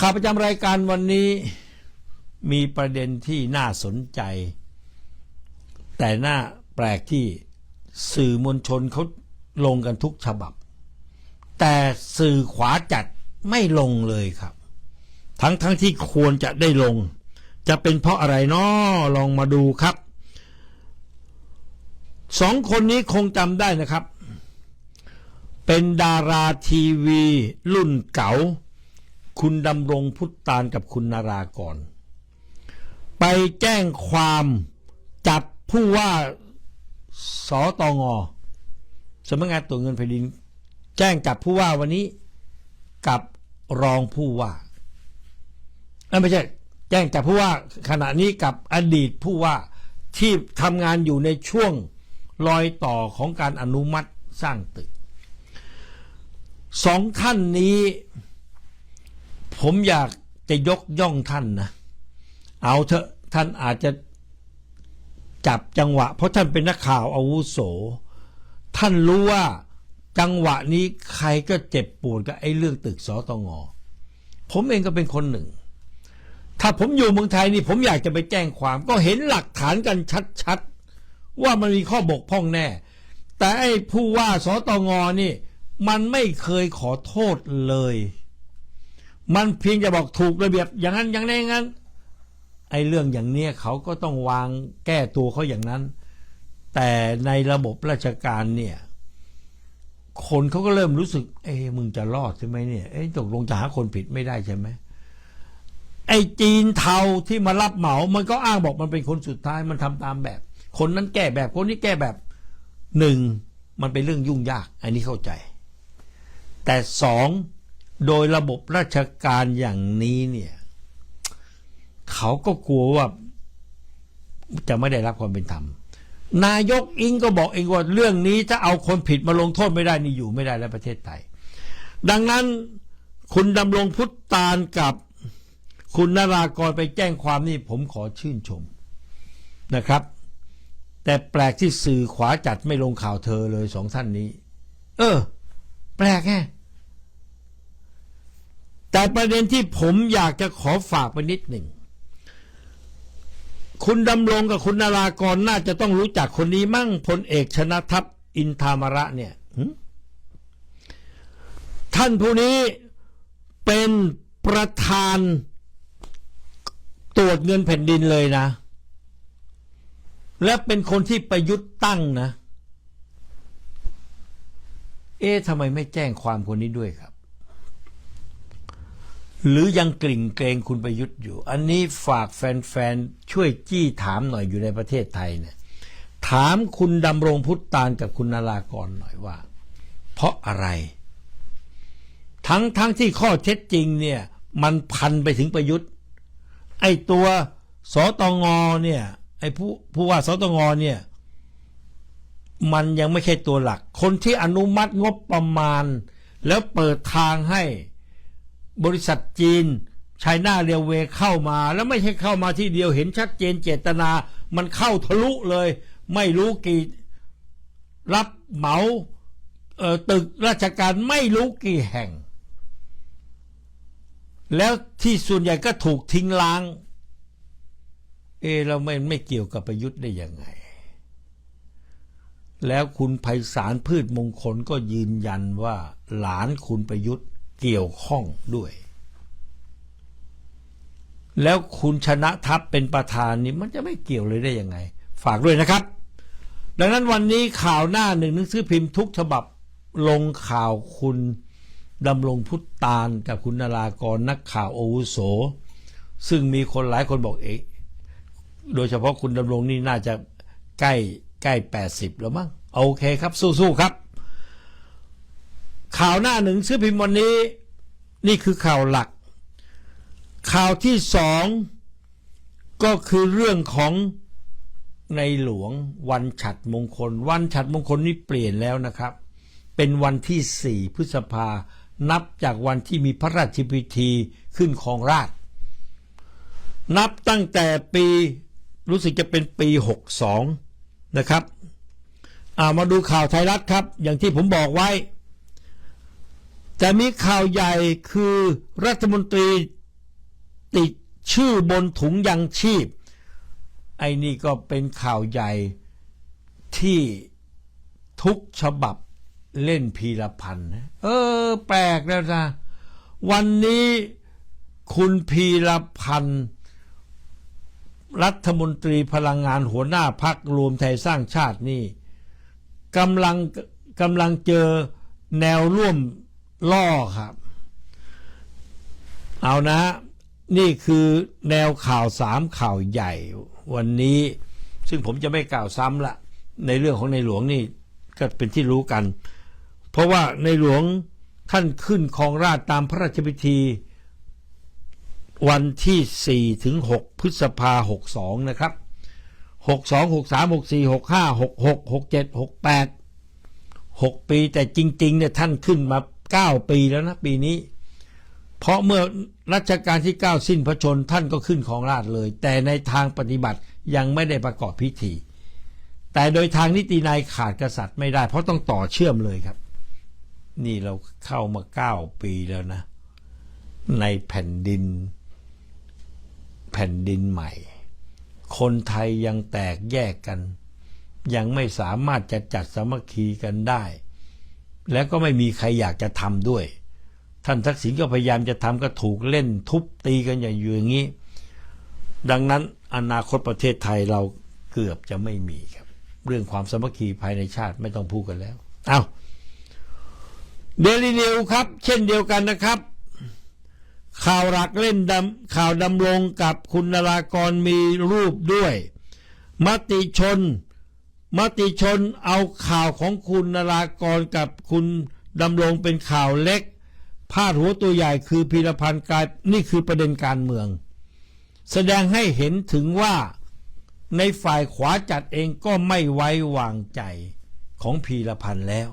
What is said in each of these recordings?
ข่าวประจำรายการวันนี้มีประเด็นที่น่าสนใจ แต่น่าแปลกที่สื่อมวลชนเขาลงกันทุกฉบับ แต่สื่อขวาจัดไม่ลงเลยครับ ทั้งทั้งที่ควรจะได้ลง จะเป็นเพราะอะไรนาะลองมาดูครับสองคนนี้คงจำได้นะครับ เป็นดาราทีวีรุ่นเก๋า คุณดำรงพุทธานกับคุณนารากรไปแจ้งความจับผู้ว่าสอตองอสำนักงานตรวจเงินแผ่นดิน แจ้งจับผู้ว่าวันนี้กับรองผู้ว่าไม่ใช่แจ้งจับผู้ว่าขณะนี้กับอดีตผู้ว่าที่ทำงานอยู่ในช่วงรอยต่อของการอนุมัติสร้างตึกสองท่านนี้ ผมอยากจะยกย่องท่านนะ เอาเถอะท่านอาจจะจับจังหวะ เพราะท่านเป็นนักข่าวอาวุโส ท่านรู้ว่าจังหวะนี้ใครก็เจ็บปวดกับไอ้เรื่องตึกสอตงอผมเองก็เป็นคนหนึ่ง ถ้าผมอยู่เมืองไทยนี่ผมอยากจะไปแจ้งความ ก็เห็นหลักฐานกันชัดๆ ว่ามันมีข้อบกพร่องแน่ แต่ไอ้ผู้ว่าสตงนี่ มันไม่เคยขอโทษเลย มันเพียงจะบอกถูกระเบียบอย่างนั้นอย่างนั้อย่างนั้นไอ้เรื่องอย่างเนี้ยเขาก็ต้องวางแก้ตัวเขาอย่างนั้น แต่ในระบบราชการเนี่ย คนเขาก็เริ่มรู้สึก เอ้มึงจะรอดใช่ไหมเนี่ยเอ้ตกลงจะหาคนผิดไม่ได้ใช่ไหมไอ้จีนเทาที่มารับเหมา มันก็อ้างบอกมันเป็นคนสุดท้ายมันทำตามแบบ คนนั้นแก้แบบคนนี้แก้แบบหนึ่งมันเป็นเรื่องยุ่งยาก อันนี้เข้าใจ แต่สอง โดยระบบราชการอย่างนี้เนี่ย เขาก็กลัวว่าจะไม่ได้รับความเป็นธรรม นายกอิงก็บอกเองว่าเรื่องนี้ถ้าเอาคนผิดมาลงโทษไม่ได้นี่อยู่ไม่ได้แล้วประเทศไทย ดังนั้นคุณดำรงพุทธานกับคุณนารากรไปแจ้งความนี่ผมขอชื่นชมนะครับ แต่แปลกที่สื่อขวาจัดไม่ลงข่าวเธอเลยสองท่านนี้ เออ แปลกแฮะ แต่ประเด็นที่ผมอยากจะขอฝากไปนิดหนึ่ง คุณดำรงกับคุณนารากรน่าจะต้องรู้จักคนนี้มั่งพลเอกชนะทัพอินทามระเนี่ยท่านผู้นี้เป็นประธานตรวจเงินแผ่นดินเลยนะ และเป็นคนที่ประยุทธ์ตั้งนะ เอ๊ะทำไมไม่แจ้งความคนนี้ด้วยครับ หรือยังกลิ่งเกรงคุณประยุทธ์อยู่ อันนี้ฝากแฟนๆ ช่วยจี้ถามหน่อยอยู่ในประเทศไทยเนี่ยถามคุณดำรงพุทธตานกับคุณนารากรหน่อยว่า เพราะอะไร ทั้งทั้งที่ข้อเท็จจริงเนี่ย มันพันไปถึงประยุทธ์ ไอ้ตัวสตงเนี่ยไอ้ผู้ผู้ว่าสตงเนี่ยมันยังไม่ใช่ตัวหลัก คนที่อนุมัติงบประมาณ แล้วเปิดทางให้ บริษัทจีนไชน่าเรียวเวเข้ามาแล้วไม่ใช่เข้ามาที่เดียวเห็นชัดเจนเจตนา มันเข้าทะลุเลย ไม่รู้กี่รับเหมาเอ่อตึกราชการไม่รู้กี่แห่ง แล้วที่ส่วนใหญ่ก็ถูกทิ้งล้าง เอเราไม่ไม่เกี่ยวกับประยุทธ์ได้ยังไง แล้วคุณไพศาลพืชมงคลก็ยืนยันว่าหลานคุณประยุทธ์ เกี่ยวข้องด้วย แล้วคุณชนะทัพเป็นประธานนี่มันจะไม่เกี่ยวเลยได้ยังไง ฝากด้วยนะครับ ดังนั้นวันนี้ข่าวหน้าหนึ่งหนังสือพิมพ์ทุกฉบับลงข่าวคุณดำรงพุทธตานกับคุณนารากรนักข่าวโอวุโส ซึ่งมีคนหลายคนบอกเอกโดยเฉพาะคุณดำรงนี่น่าจะใกล้ใกล้แปดสิบแล้วมั้งโอเคครับ สู้ๆครับ ข่าวหน้าหนึ่งซื้อพิมพ์วันนี้ นี่คือข่าวหลัก ข่าวที่สองก็คือเรื่องของในหลวงวันฉัดมงคล วันฉัดมงคลนี้เปลี่ยนแล้วนะครับ เป็นวันที่สี่พฤษภานับจากวันที่มีพระราชพิธีขึ้นของราช นับตั้งแต่ปีรู้สึกจะเป็นปีหกสองนะครับอามาดูข่าวไทยรัฐครับ อย่างที่ผมบอกไว้ แต่มีข่าวใหญ่คือรัฐมนตรีติดชื่อบนถุงยังชีพ ไอ้นี่ก็เป็นข่าวใหญ่ที่ทุกฉบับเล่นพีรพันธ์นะเออ แปลกแล้วนะวันนี้คุณพีรพันธ์รัฐมนตรีพลังงานหัวหน้าพักรวมไทยสร้างชาตินี่กำลังกำลังเจอแนวร่วม ล่อครับ เอานะ นี่คือแนวข่าวสามข่าวใหญ่ วันนี้ซึ่งผมจะไม่กล่าวซ้ำละในเรื่องของในหลวงนี่ก็เป็นที่รู้กัน เพราะว่าในหลวงท่านขึ้นครองราชตามพระราชพิธี วันที่ 4 ถึง 6 พฤษภา 62 นะครับ 62 63 64 65 66 67 68 6 ปีแต่จริงๆเนี่ยท่านขึ้นมา 9 ปีแล้วนะปีนี้ เพราะเมื่อรัชกาลที่ 9 สิ้นพระชนท่านก็ขึ้นของราชเลย แต่ในทางปฏิบัติยังไม่ได้ประกอบพิธี แต่โดยทางนิตินัยขาดกษัตริย์ไม่ได้ เพราะต้องต่อเชื่อมเลยครับ นี่เราเข้ามา 9 ปีแล้วนะ ในแผ่นดิน แผ่นดินใหม่ คนไทยยังแตกแยกกัน ยังไม่สามารถจะจัดสมัคคีกันได้ แล้วก็ไม่มีใครอยากจะทำด้วย ท่านทักษิณก็พยายามจะทำก็ถูกเล่นทุบตีกันอย่างอยู่อย่างนี้ ดังนั้นอนาคตประเทศไทยเราเกือบจะไม่มีครับ เรื่องความสมัคคีภายในชาติไม่ต้องพูดกันแล้ว เอาเดลินิวครับ เช่นเดียวกันนะครับ ข่าวหลักเล่นดำข่าวดำรงกับคุณนรากรมีรูปด้วย มติชน มติชนเอาข่าวของคุณนรากรกับคุณดำรงเป็นข่าวเล็ก พาดหัวตัวใหญ่คือพีรพันธ์กลายนี่คือประเด็นการเมือง แสดงให้เห็นถึงว่าในฝ่ายขวาจัดเองก็ไม่ไว้วางใจของพีรพันธ์แล้ว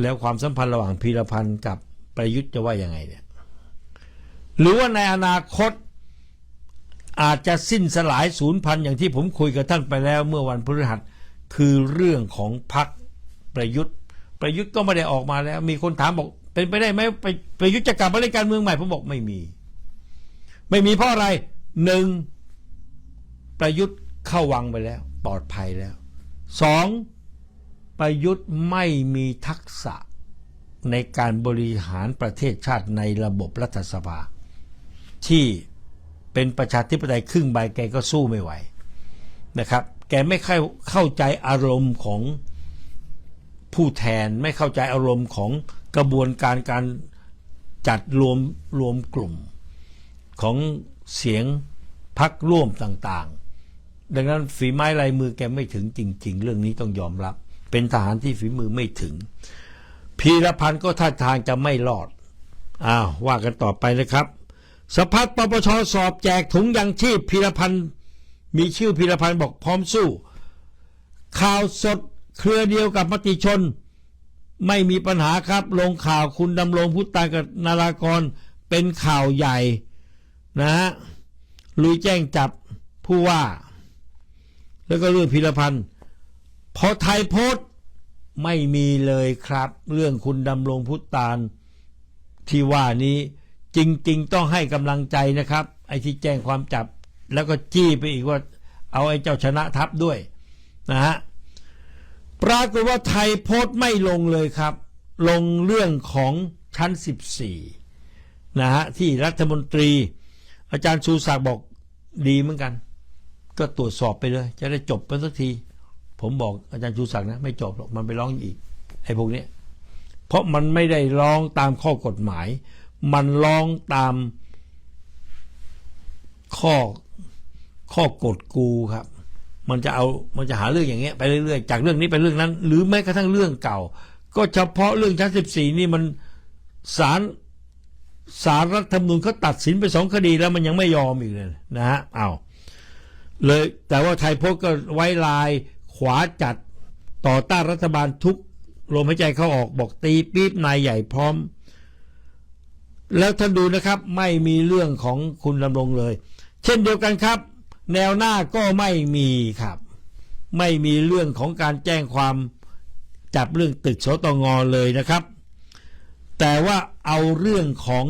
แล้วความสัมพันธ์ระหว่างพีรพันธ์กับประยุทธ์จะว่ายังไงเนี่ยหรือว่าในอนาคต อาจจะสิ้นสลายศูนย์พันอย่างที่ผมคุยกับท่านไปแล้วเมื่อวันพฤหัสคือเรื่องของพรรคประยุทธ์ ประยุทธ์ก็ไม่ได้ออกมาแล้ว มีคนถามบอก เป็นไปได้ไหมไปประยุทธ์จะกลับมาเล่นการเมืองใหม่ผมบอกไม่มี ไม่มีเพราะอะไรหนึ่งประยุทธ์เข้าวังไปแล้ว ปลอดภัยแล้วสองประยุทธ์ไม่มีทักษะในการบริหารประเทศชาติในระบบรัฐสภาที่ เป็นประชาธิปไตยครึ่งใบแกก็สู้ไม่ไหวนะครับ แกไม่เข้าเข้าใจอารมณ์ของผู้แทนไม่เข้าใจอารมณ์ของกระบวนการการจัดรวมรวมกลุ่ม ของเสียงพักร่วมต่างๆ ดังนั้นฝีไม้ลายมือแกไม่ถึงจริง ๆ เรื่องนี้ต้องยอมรับ เป็นทหารที่ฝีมือไม่ถึง พีรพันธ์ก็ท่าทางจะไม่รอดอ้าวว่ากันต่อไปนะครับ สภาปปชสอบแจกถุงยังชีพพีรพันธ์มีชื่อพีรพันธ์บอกพร้อมสู้ ข่าวสดเครือเดียวกับมติชน ไม่มีปัญหาครับ ลงข่าวคุณดำรงพุทธากับนารากรเป็นข่าวใหญ่นะฮะลุยแจ้งจับผู้ว่า แล้วก็เรื่องพีรพันธ์พอไทยโพสต์ไม่มีเลยครับ เรื่องคุณดำรงพุทธานที่ว่านี้ จริง ๆ ต้องให้กำลังใจนะครับ ไอ้ที่แจ้งความจับ แล้วก็จี้ไปอีกว่า เอาไอ้เจ้าชนะทัพด้วยนะฮะปรากฏว่าไทยโพสต์ไม่ลงเลยครับ ลงเรื่องของชั้น 14นะฮะที่รัฐมนตรี อาจารย์ชูศักดิ์บอกดีเหมือนกัน ก็ตรวจสอบไปเลย จะได้จบไปสักที ผมบอกอาจารย์ชูศักดิ์นะ ไม่จบหรอกมันไปร้องอีกไอ้พวกเนี้ยเพราะมันไม่ได้ร้องตามข้อกฎหมาย มันร้องตามข้อข้อกฎกูครับ มันจะเอามันจะหาเรื่องอย่างเงี้ยไปเรื่อยๆจากเรื่องนี้ไปเรื่องนั้น หรือแม้กระทั่งเรื่องเก่า ก็เฉพาะเรื่องชั้นสิบสี่นี่มันศาลศาลรัฐธรรมนูญเขาตัดสินไปสองคดีแล้วมันยังไม่ยอมอีกเลยนะฮะเอาเลยแต่ว่าไทยโพสต์ก็ไว้ลายขวาจัดต่อต้านรัฐบาลทุกลมหายใจเข้าออกบอกตีปี๊บนายใหญ่พร้อม แล้วท่านดูนะครับไม่มีเรื่องของคุณดำรงเลย เช่นเดียวกันครับ แนวหน้าก็ไม่มีครับ ไม่มีเรื่องของการแจ้งความจับเรื่องตึกสตงเลยนะครับ แต่ว่าเอาเรื่องของ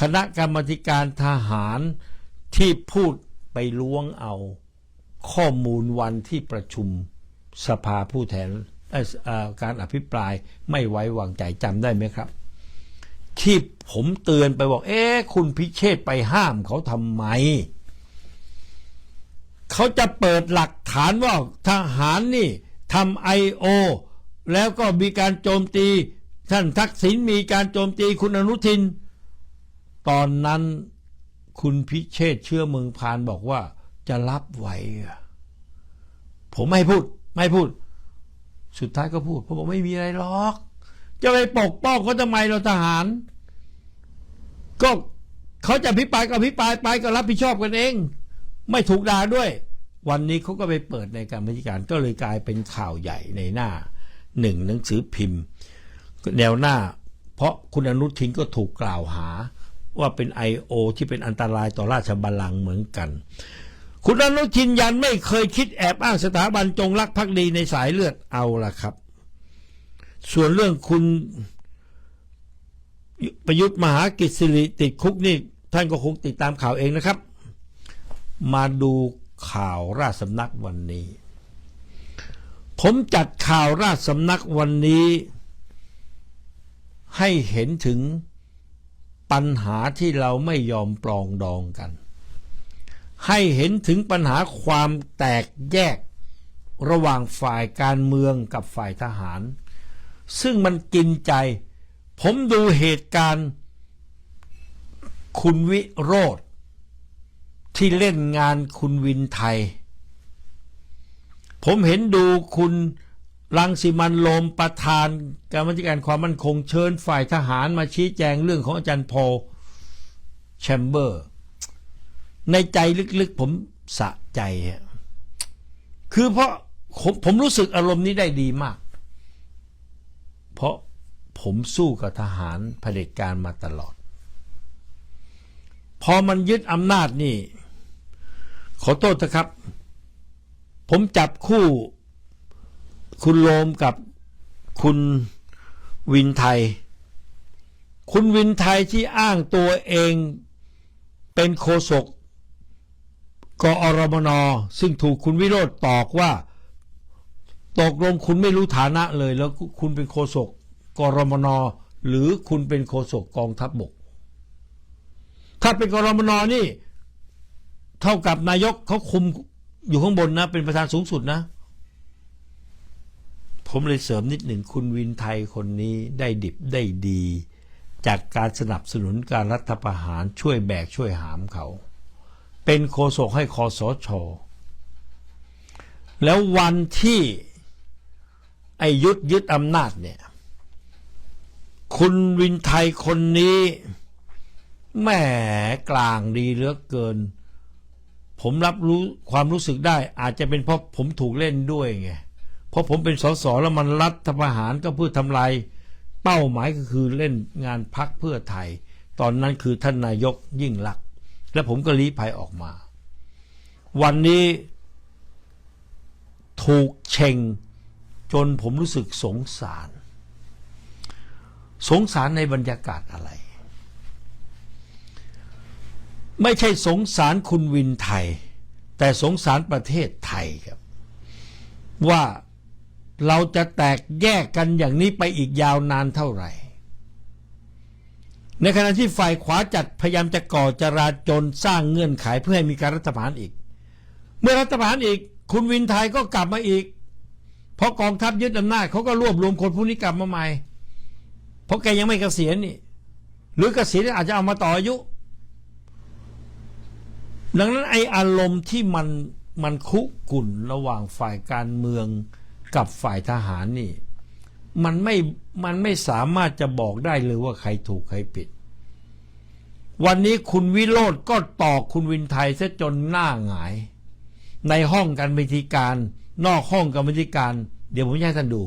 คณะกรรมการทหารที่พูดไปล้วงเอาข้อมูลวันที่ประชุมสภาผู้แทนการอภิปรายไม่ไว้วางใจจำได้ไหมครับ ที่ผมเตือนไปบอก เอ๊ะคุณพิเชษไปห้ามเขาทำไม เขาจะเปิดหลักฐานว่าทหารนี่ทำไอโอแล้วก็มีการโจมตี ท่านทักษิณมีการโจมตีคุณอนุทิน ตอนนั้นคุณพิเชษเชื่อเมืองพานบอกว่าจะรับไหว ผมไม่พูด ไม่พูด สุดท้ายก็พูด ผมบอกไม่มีอะไรหรอก จะไปปกป้องเขาทำไมเราทหาร ก็เขาจะพิปายก็พิปายไปก็รับผิดชอบกันเอง ไม่ถูกด่าด้วย วันนี้เขาก็ไปเปิดในการบริการก็เลยกลายเป็นข่าวใหญ่ในหน้าหนึ่งหนังสือพิมพ์ แนวหน้า เพราะคุณอนุทินก็ถูกกล่าวหา ว่าเป็น I.O. ที่เป็นอันตรายต่อราชบัลลังก์เหมือนกัน คุณอนุทินยันไม่เคยคิดแอบอ้างสถาบันจงรักภักดีในสายเลือดเอาล่ะครับ ส่วนเรื่องคุณประยุทธ์มหากิจสิริติดคุกนี่ ท่านก็คงติดตามข่าวเองนะครับ มาดูข่าวราชสำนักวันนี้ ผมจัดข่าวราชสำนักวันนี้ ให้เห็นถึงปัญหาที่เราไม่ยอมปลองดองกัน ให้เห็นถึงปัญหาความแตกแยกระหว่างฝ่ายการเมืองกับฝ่ายทหาร ซึ่งมันกินใจ ผมดูเหตุการณ์ คุณวิโรธที่เล่นงานคุณวินไทย ผมเห็นดูคุณรังสิมันโลมประธานกรรมธิการความมั่นคงเชิญฝ่ายทหารมาชี้แจงเรื่องของอาจารย์พอลแชมเบอร์ ในใจลึกๆผมสะใจฮะคือเพราะผมผมรู้สึกอารมณ์นี้ได้ดีมาก เพราะผมสู้กับทหารเผด็จการมาตลอด พอมันยึดอำนาจนี่ ขอโทษนะครับ ผมจับคู่ คุณโลมกับคุณวินไทย คุณวินไทยที่อ้างตัวเองเป็นโฆษกกอรมนซึ่งถูกคุณวิโรธตอกว่า ตกลงคุณไม่รู้ฐานะเลย แล้วคุณเป็นโฆษกกรมนหรือคุณเป็นโฆษกกองทัพบบก ถ้าเป็นกรมนนี่ เท่ากับนายกเขาคุมอยู่ข้างบนนะ เป็นประธานสูงสุดนะ ผมเลยเสริมนิดหนึ่งคุณวินไทยคนนี้ได้ดิบได้ดี จากการสนับสนุนการรัฐประหารช่วยแบกช่วยหามเขา เป็นโฆษกให้คอสช แล้ววันที่ ไอ้ยุดยึดอำนาจเนี่ย คุณวินไทยคนนี้แหมกลางดีเหลือเกิน ผมรับรู้ความรู้สึกได้ อาจจะเป็นเพราะผมถูกเล่นด้วยไงเพราะผมเป็นสสแล้วมันรัฐประหารก็เพื่อทำลายเป้าหมายก็คือเล่นงานพักเพื่อไทย ตอนนั้นคือท่านนายกยิ่งลักษณ์และผมก็ลี้ภัยออกมา วันนี้ถูกเชง จนผมรู้สึกสงสาร สงสารในบรรยากาศอะไร ไม่ใช่สงสารคุณวินไทย แต่สงสารประเทศไทยครับ ว่าเราจะแตกแยกกันอย่างนี้ไปอีกยาวนานเท่าไหร่ ในขณะที่ฝ่ายขวาจัดพยายามจะก่อจราจนสร้างเงื่อนไขเพื่อให้มีการรัฐประหารอีก เมื่อรัฐประหารอีก คุณวินไทยก็กลับมาอีก เพราะกองทัพยึดอำนาจเขาก็รวบรวมคนพวกนี้กลับมาใหม่ เพราะแกยังไม่เกษียณนี่ หรือเกษียณอาจจะเอามาต่ออายุ ดังนั้นไออารมณ์ที่มันมันคุกุ่นระหว่างฝ่ายการเมืองกับฝ่ายทหารนี่ มันไม่มันไม่สามารถจะบอกได้เลยว่าใครถูกใครผิด วันนี้คุณวิโรธก็ตอกคุณวินไทยซะจนหน้าหงาย ในห้องการบัญชีการ นอกห้องการบัญชีการ เดี๋ยวผมจะให้ท่านดู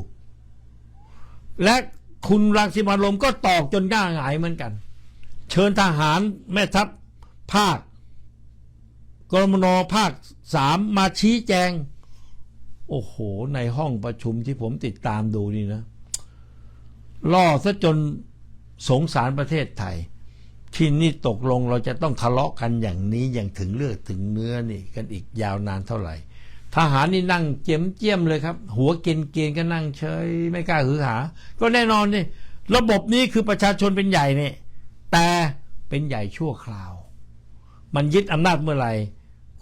และคุณรังสิมันต์โรมก็ตอกจนหน้าหงายเหมือนกัน เชิญทหารแม่ทัพภาคกรมนภาคสามมาชี้แจง โอ้โห ในห้องประชุมที่ผมติดตามดูนี่นะ ล่อซะจนสงสารประเทศไทย ที่นี่ตกลงเราจะต้องทะเลาะกันอย่างนี้อย่างถึงเลือดถึงเนื้อนี่กันอีกยาวนานเท่าไหร่ ทหารนี่นั่งเจียมเจียมเลยครับ หัวเกณฑ์เกณฑ์ก็นั่งเฉยไม่กล้าหือหา ก็แน่นอนนี่ระบบนี้คือประชาชนเป็นใหญ่เนี่ยแต่เป็นใหญ่ชั่วคราว มันยึดอำนาจเมื่อไหร่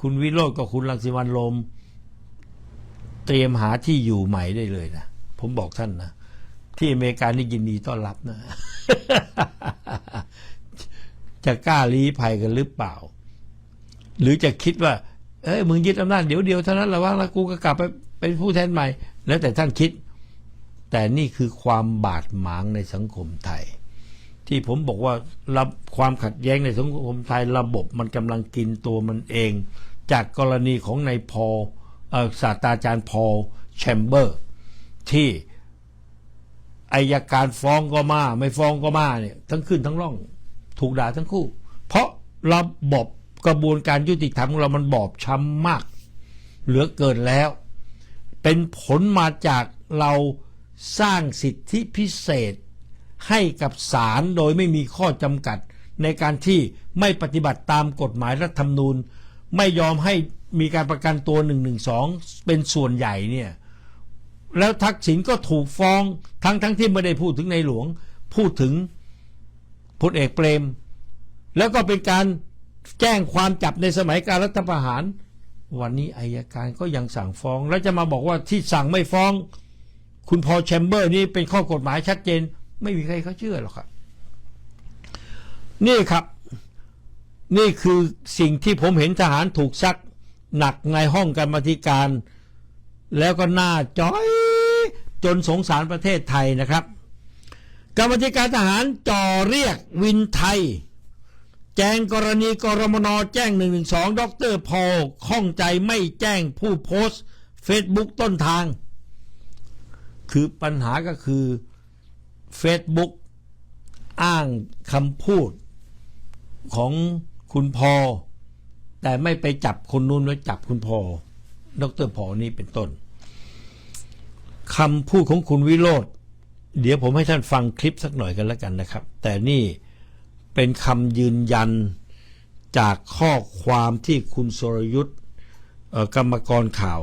คุณวิโรจน์กับคุณรังสิมันต์โรมเตรียมหาที่อยู่ใหม่ได้เลยนะ ผมบอกท่านนะ ที่อเมริกานี่ยินดีต้อนรับนะ จะกล้าลี้ภัยกันหรือเปล่า หรือจะคิดว่า เอ้ยมึงยึดอำนาจเดี๋ยวเดียวเท่านั้นแหละว่าแล้วกูก็กลับไปเป็นผู้แทนใหม่ แล้วแต่ท่านคิด แต่นี่คือความบาดหมางในสังคมไทย ที่ผมบอกว่าระความขัดแย้งในสังคมไทยระบบมันกำลังกินตัวมันเอง จากกรณีของนายพอลเอ่อศาสตราจารย์พอลแชมเบอร์ ที่อายการฟ้องก็มา ไม่ฟ้องก็มาเนี่ยทั้งขึ้นทั้งร่อง ถูกด่าทั้งคู่ เพราะระบบ กระบวนการยุติธรรมของเรามันบอบช้ำมาก เหลือเกินแล้ว เป็นผลมาจากเราสร้างสิทธิพิเศษ ให้กับศาลโดยไม่มีข้อจำกัด ในการที่ไม่ปฏิบัติตามกฎหมายรัฐธรรมนูญ ไม่ยอมให้มีการประกันตัว1นึเป็นส่วนใหญ่เนี่ยแล้วทักษิณก็ถูกฟ้องทั้งทั้งที่ไม่ได้พูดถึงในหลวง พูดถึงพลเอกเปรม แล้วก็เป็นการ แจ้งความจับในสมัยการรัฐประหาร วันนี้อายการก็ยังสั่งฟ้อง แล้วจะมาบอกว่าที่สั่งไม่ฟ้อง คุณพอแชมเบอร์นี่เป็นข้อกฎหมายชัดเจน ไม่มีใครเขาเชื่อหรอกครับ นี่ครับ นี่คือสิ่งที่ผมเห็นทหารถูกซักหนักในห้องกรรมธิการ แล้วก็หน้าจ้อยจนสงสารประเทศไทยนะครับ กรรมธิการทหารจ่อเรียกวินไทย จ้งกรณีกรมนแจ้ง1นึดรพอลข้องใจไม่แจ้งผู้โพสต์เฟซบุ๊กต้นทาง คือปัญหาก็คือ Facebook อ้างคำพูดของคุณพอ แต่ไม่ไปจับคนนู้นแล้วจับคุณพอ ดรพอนี่เป็นต้นคำพูดของคุณวิโรธเดี๋ยวผมให้ท่านฟังคลิปสักหน่อยกันแล้วกันนะครับ แต่นี่ เป็นคำยืนยันจากข้อความที่คุณสรยุทธ์กรรมกรข่าว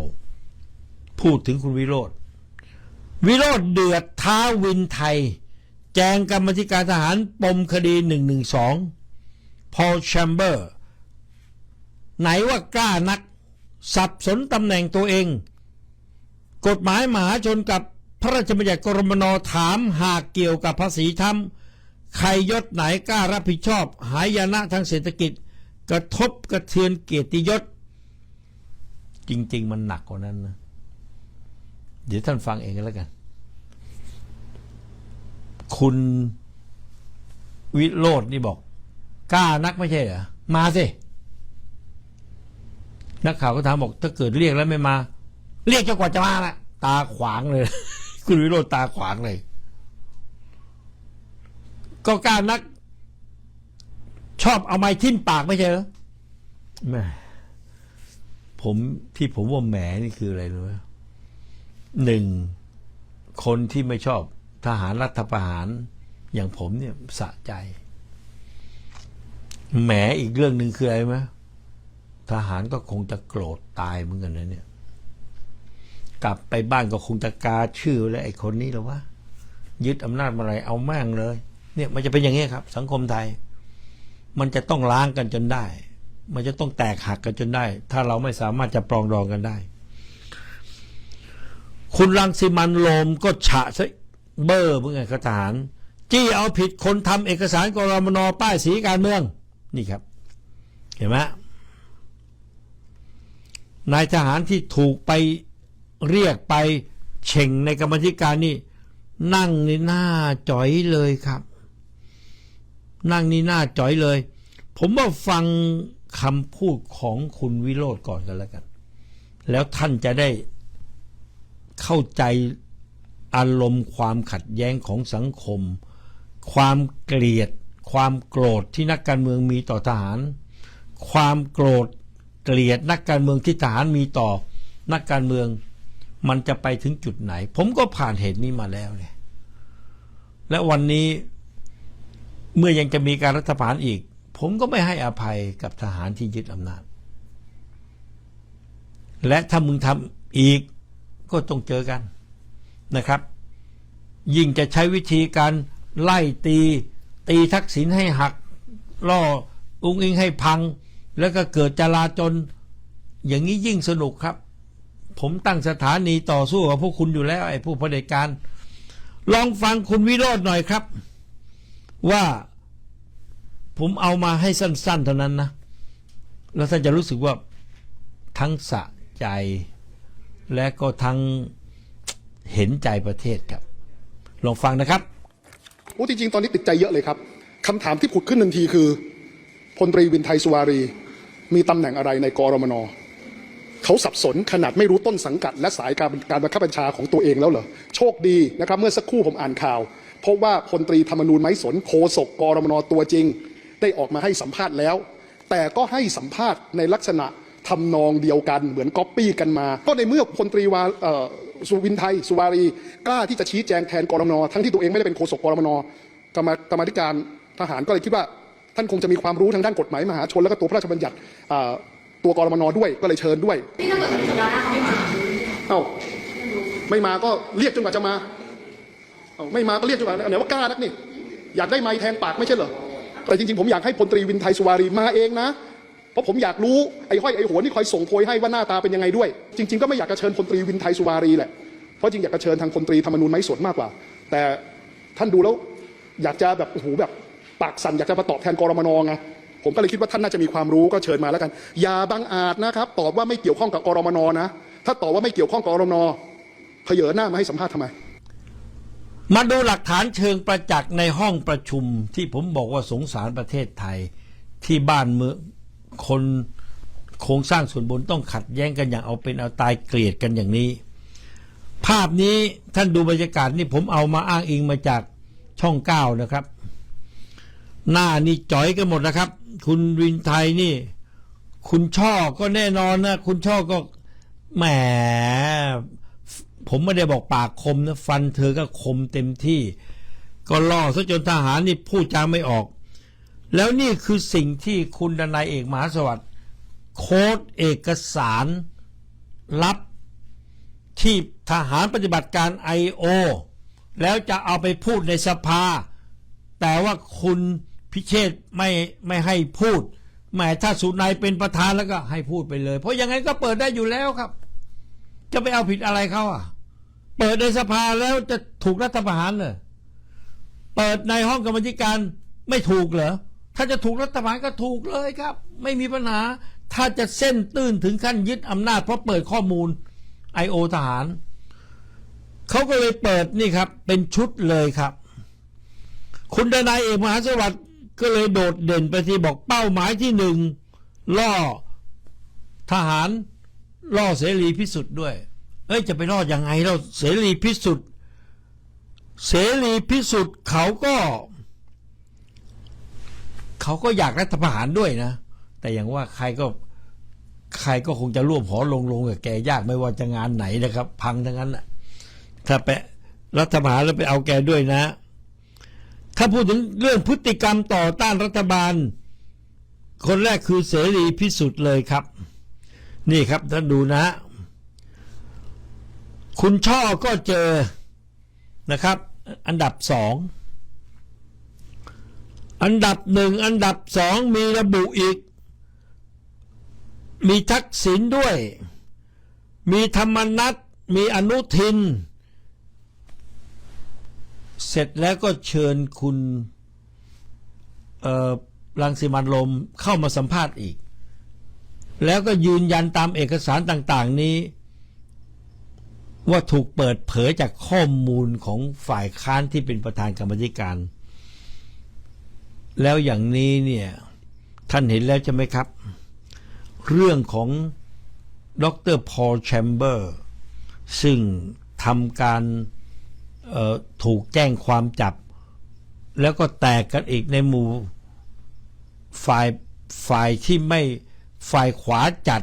พูดถึงคุณวิโรธวิโรธเดือดท้าวินไทย แจงกรรมธิการทหารปมคดี 112 พอลแชมเบอร์ ไหนว่ากล้านัก สับสนตำแหน่งตัวเอง กฎหมายมหาชนกับพระราชบัญญัติกรมนถามหากเกี่ยวกับภาษีทำ ใครยศไหนกล้ารับผิดชอบ หายนะทางเศรษฐกิจ กระทบกระเทือนเกียรติยศ จริง ๆ มันหนักกว่านั้นนะ เดี๋ยวท่านฟังเองก็แล้วกัน คุณวิโรจน์นี่บอก กล้านักไม่ใช่เหรอ มาสินักข่าวก็ถามบอกถ้าเกิดเรียกแล้วไม่มา เรียกจนกว่าจะมาละตาขวางเลย คุณวิโรจน์ตาขวางเลย ก็กล้านัก ชอบเอาไม้ทิ่มปากไม่ใช่เหรอแหม่ผมที่ผมว่าแหมนี่คืออะไรรู้ไหมหนึ่งคนที่ไม่ชอบทหารรัฐประหาร อย่างผมเนี่ยสะใจ แหมอีกเรื่องหนึ่งคืออะไรไหมทหารก็คงจะโกรธตายเหมือนกันนะเนี่ย กลับไปบ้านก็คงจะกาชื่อแล้วไอ้คนนี้หรอวะยึดอำนาจมาอะไรเอาแม่งเลย เนี่ยมันจะเป็นอย่างนี้ครับ สังคมไทย มันจะต้องล้างกันจนได้ มันจะต้องแตกหักกันจนได้ ถ้าเราไม่สามารถจะปรองดองกันได้ คุณรังสิมันโรมก็ฉะซะเบอร์เมื่อไงทหาร จี้เอาผิดคนทำเอกสารกรมนป้ายสีการเมือง นี่ครับ เห็นไหมนายทหารที่ถูกไปเรียกไปเช่งในกรรมธิการนี่ นั่งในหน้าจ่อยเลยครับ นั่งนี่หน้าจ่อยเลย ผมว่าฟังคำพูดของคุณวิโรธก่อนกันแล้วกัน แล้วท่านจะได้เข้าใจอารมณ์ความขัดแย้งของสังคม ความเกลียด ความโกรธที่นักการเมืองมีต่อทหาร ความโกรธเกลียดนักการเมืองที่ทหารมีต่อ นักการเมืองมันจะไปถึงจุดไหน ผมก็ผ่านเหตุนี้มาแล้วเนี่ยและวันนี้ เมื่อยังจะมีการรัฐประหารอีก ผมก็ไม่ให้อภัยกับทหารที่ยึดอำนาจ และถ้ามึงทำอีกก็ต้องเจอกันนะครับ ยิ่งจะใช้วิธีการไล่ตี ตีทักษิณให้หัก ล่ออุ้งอิงให้พัง แล้วก็เกิดจลาจลอย่างนี้ยิ่งสนุกครับ ผมตั้งสถานีต่อสู้กับพวกคุณอยู่แล้วไอ้ผู้เผด็จการ ลองฟังคุณวิโรจน์หน่อยครับ ว่าผมเอามาให้สั้น ๆ เท่านั้นนะ แล้วท่านจะรู้สึกว่าทั้งสะใจ และก็ทั้งเห็นใจประเทศครับ ลองฟังนะครับ โอ้จริง ๆ ตอนนี้ติดใจเยอะเลยครับคำถามที่ผุดขึ้นทันทีคือพลตรีวินไทยสุวารี มีตำแหน่งอะไรในกรมนเขาสับสนขนาดไม่รู้ต้นสังกัด และสายการการบังคับบัญชาของตัวเองแล้วเหรอโชคดีนะครับ เมื่อสักครู่ผมอ่านข่าว พบว่าพลตรีธรรมนูญไม้สนโคศกกรมนตัวจริง ได้ออกมาให้สัมภาษณ์แล้ว แต่ก็ให้สัมภาษณ์ในลักษณะทำนองเดียวกันเหมือนก๊อปปี้กันมา ก็ในเมื่อพลตรีวาเอ่อสุวินไทย สุวารี กล้าที่จะชี้แจงแทนกรมนทั้งที่ตัวเองไม่ได้เป็นโฆษกกรมนกรรมกรรมาธิการทหารก็เลยคิดว่า ท่านคงจะมีความรู้ทางด้านกฎหมายมหาชน แล้วก็ตัวพระราชบัญญัติเอ่อตัวกรมนด้วยก็เลยเชิญด้วยนี่ถ้าเกิดสัปดาห์หน้าเขาไม่มาเอ้าไม่มาก็เรียกจนกว่าจะมา เอาไม่มาก็เรียกจนกว่าไหนว่ากล้านักนี่ อยากได้ไม้แทงปากไม่ใช่เหรอแต่จริงๆผมอยากให้พลตรีวินไทยสุวารีมาเองนะ เพราะผมอยากรู้ไอ้ห้อยไอ้โหนนี่คอยส่งโพยให้ว่าหน้าตาเป็นยังไงด้วย จริง ๆ ก็ไม่อยากจะเชิญพลตรีวินไทยสุวารีแหละ เพราะจริงอยากจะเชิญทางพลตรีธรรมนูญไม้สนมากกว่า แต่ท่านดูแล้วอยากจะแบบโอ้โหแบบปากสั่นอยากจะมาตอบแทนกรมนไงผมก็เลยคิดว่าท่านน่าจะมีความรู้ก็เชิญมาแล้วกัน อย่าบังอาจนะครับ ตอบว่าไม่เกี่ยวข้องกับกรมนนะ ถ้าตอบว่าไม่เกี่ยวข้องกับกรมนเผยหน้ามาให้สัมภาษณ์ทำไม มาดูหลักฐานเชิงประจักษ์ในห้องประชุมที่ผมบอกว่าสงสารประเทศไทยที่บ้านเมืองคนโครงสร้างส่วนบนต้องขัดแย้งกันอย่างเอาเป็นเอาตายเกลียดกันอย่างนี้ ภาพนี้ท่านดูบรรยากาศนี่ผมเอามาอ้างอิงมาจากช่องเก้านะครับ หน้านี่จ่อยกันหมดนะครับ คุณวินไทยนี่ คุณช่อก็แน่นอนนะ คุณช่อก็แหม ผมไม่ได้บอกปากคมนะฟันเธอก็คมเต็มที่ ก็ล่อซะจนทหารนี่พูดจาไม่ออก แล้วนี่คือสิ่งที่คุณดนายเอกมหาสวัสดิ์โค้ดเอกสารลับที่ทหารปฏิบัติการ I.O. แล้วจะเอาไปพูดในสภา แต่ว่าคุณพิเชษไม่ไม่ให้พูดแหมถ้าสุนัยเป็นประธานแล้วก็ให้พูดไปเลย เพราะยังไงก็เปิดได้อยู่แล้วครับ จะไปเอาผิดอะไรเขาอะ เปิดในสภาแล้วจะถูกรัฐประหารเหรอเปิดในห้องกรรมธิการไม่ถูกเหรอถ้าจะถูกรัฐประหารก็ถูกเลยครับ ไม่มีปัญหา ถ้าจะเส้นตื้นถึงขั้นยึดอำนาจเพราะเปิดข้อมูลไอโอทหารเขาก็เลยเปิดนี่ครับ เป็นชุดเลยครับ คุณดนายเอกมหาสวัสดิ์ก็เลยโดดเด่นไปที่บอกเป้าหมายที่หนึ่งล่อทหารล่อเสรีพิสุทธิ์ด้วย เอ้ยจะไปล่อยังไงเราเสรีพิสุทธิ์เสรีพิสุทธิ์เขาก็ เขาก็อยากรัฐประหารด้วยนะ แต่อย่างว่าใครก็ใครก็คงจะร่วมหอลงลงกับแกยากไม่ว่าจะงานไหนนะครับ พังทั้งนั้นน่ะถ้าไปรัฐประหารแล้วไปเอาแกด้วยนะ ถ้าพูดถึงเรื่องพฤติกรรมต่อต้านรัฐบาล คนแรกคือเสรีพิสุทธิ์เลยครับ นี่ครับท่านดูนะ คุณช่อก็เจอนะครับ อันดับสองอันดับหนึ่งอันดับสองมีระบุอีก มีทักษิณด้วย มีธรรมนัตมีอนุทิน เสร็จแล้วก็เชิญคุณรังสิมันต์โรมเข้ามาสัมภาษณ์อีก แล้วก็ยืนยันตามเอกสารต่าง ๆ นี้ ว่าถูกเปิดเผยจากข้อมูลของฝ่ายค้านที่เป็นประธานกรรมธิการ แล้วอย่างนี้เนี่ยท่านเห็นแล้วใช่ไหมครับ เรื่องของดรพอลแชมเบอร์ซึ่งทำการถูกแจ้งความจับ แล้วก็แตกกันอีกในหมู่ฝ่ายฝ่ายที่ไม่ฝ่ายขวาจัด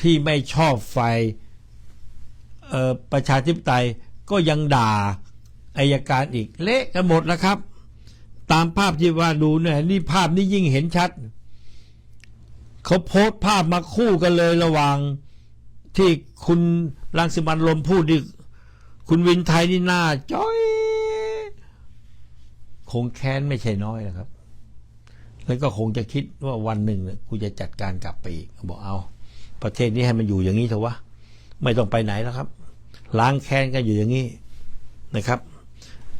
ที่ไม่ชอบฝ่าย ประชาธิปไตยก็ยังด่าอายการอีก เละกันหมดแล้วครับ ตามภาพที่ว่าดูเนี่ยนี่ภาพนี้ยิ่งเห็นชัดเขาโพสต์ภาพมาคู่กันเลยระหว่างที่คุณรังสิมันต์โรมพูดดิคุณวินไทยนี่หน้าจ้อย คงแค้นไม่ใช่น้อยนะครับ แล้วก็คงจะคิดว่าวันหนึ่งเนี่ยกูจะจัดการกลับไปอีกบอกเอา ประเทศนี้ให้มันอยู่อย่างนี้เถอะวะ ไม่ต้องไปไหนแล้วครับ ล้างแค้นกันอยู่อย่างนี้นะครับ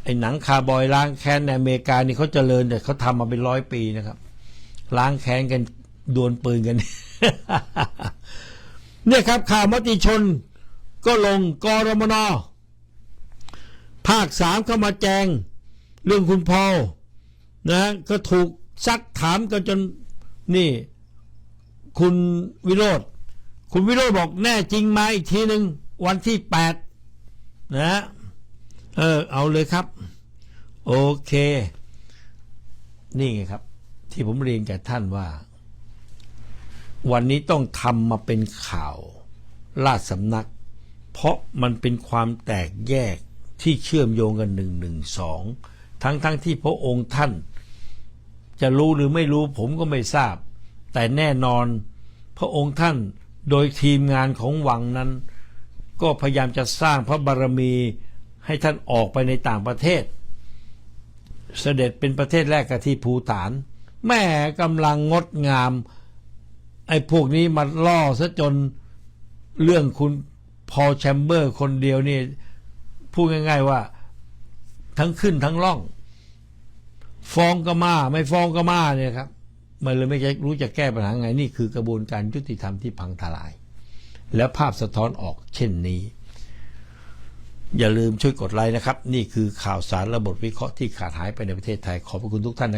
ไอ้หนังคาร์บอยล้างแค้นในอเมริกานี่เขาเจริญแต่เขาทำมาเป็นร้อยปีนะครับ ล้างแค้นกันดวลปืนกัน เนี่ยครับข่าวมติชนก็ลงกรมนภาคสามเข้ามาแจง เรื่องคุณพอลนะก็ถูกซักถามกันจนนี่ คุณวิโรธคุณวิโรธบอกแน่จริงมาอีกทีหนึ่งวันที่แปด นะเออเอาเลยครับ โอเค นี่ไงครับ ที่ผมเรียนกับท่านว่า วันนี้ต้องทำมาเป็นข่าวราชสำนัก เพราะมันเป็นความแตกแยกที่เชื่อมโยงกันหนึ่งหนึ่งสองทั้งทั้งที่พระองค์ท่าน จะรู้หรือไม่รู้ผมก็ไม่ทราบ แต่แน่นอนพระองค์ท่านโดยทีมงานของวังนั้น ก็พยายามจะสร้างพระบารมีให้ท่านออกไปในต่างประเทศ เสด็จเป็นประเทศแรกกับที่ภูฐาน แม่กำลังงดงาม ไอ้พวกนี้มาล่อซะจนเรื่องคุณพอลแชมเบอร์คนเดียวนี่พูดง่าย ๆว่า ทั้งขึ้นทั้งล่อง ฟ้องก็มาไม่ฟ้องก็มาเนี่ยครับ มันเลยไม่รู้จะแก้ปัญหาไงนี่คือกระบวนการยุติธรรมที่พังทลาย แล้วภาพสะท้อนออกเช่นนี้ อย่าลืมช่วยกดไลค์นะครับ นี่คือข่าวสารระบบวิเคราะห์ที่ขาดหายไปในประเทศไทยขอบพระคุณทุกท่านนะ